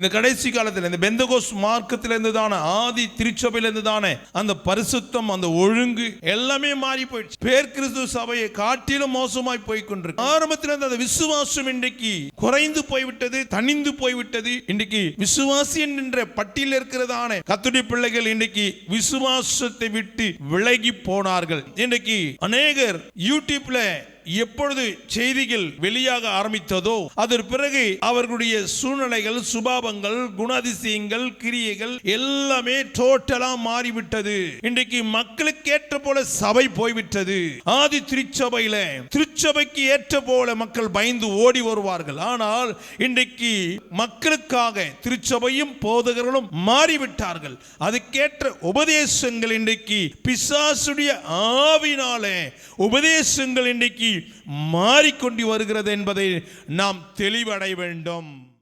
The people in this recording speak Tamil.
இந்த கடைசி காலத்தில் இந்த பெந்தகோஸ் மார்க்கத்திலிருந்து தானே ஆதி திருச்சபையிலிருந்து தானே அந்த பரிசுத்தம் அந்த ஒழுங்கு எல்லாமே மாறி போயிடுச்சு. பேர் கிறிஸ்து சபையை காட்டிலும் மோசமாய் போய் கொண்டிருக்கு ஆரம்பத்தில் அந்த விசுவாசம் இன்றைக்கு குறைந்து போய்விட்டது தனிந்து போய்விட்டது. இன்றைக்கு விசுவாசி என்கின்ற பட்டியல் இருக்கிறதான கத்துடைய பிள்ளைகள் இன்றைக்கு விசுவாசத்தை விட்டு விலகி போனார்கள். இன்றைக்கு அநேகர் யூடியூப்ல எப்பொழுது செய்திகள் வெளியாக ஆரம்பித்ததோ அதற்கு பிறகு அவர்களுடைய சூழ்நிலைகள் சுபாவங்கள் குணாதிசயங்கள் கிரியைகள் எல்லாமே டோட்டலா மாறிவிட்டது. இன்றைக்கு மக்களுக்கு ஏற்ற போல சபை போய்விட்டது. ஆதி திருச்சபையில திருச்சபைக்கு ஏற்ற போல மக்கள் பயந்து ஓடி வருவார்கள். ஆனால் இன்றைக்கு மக்களுக்காக திருச்சபையும் போதகர்களும் மாறிவிட்டார்கள். அதுக்கேற்ற உபதேசங்கள் இன்றைக்கு பிசாசுடைய ஆவினாலே உபதேசங்கள் இன்றைக்கு மாறிக்கொண்டு வருகிறது என்பதை நாம் தெளிவடைய வேண்டும்.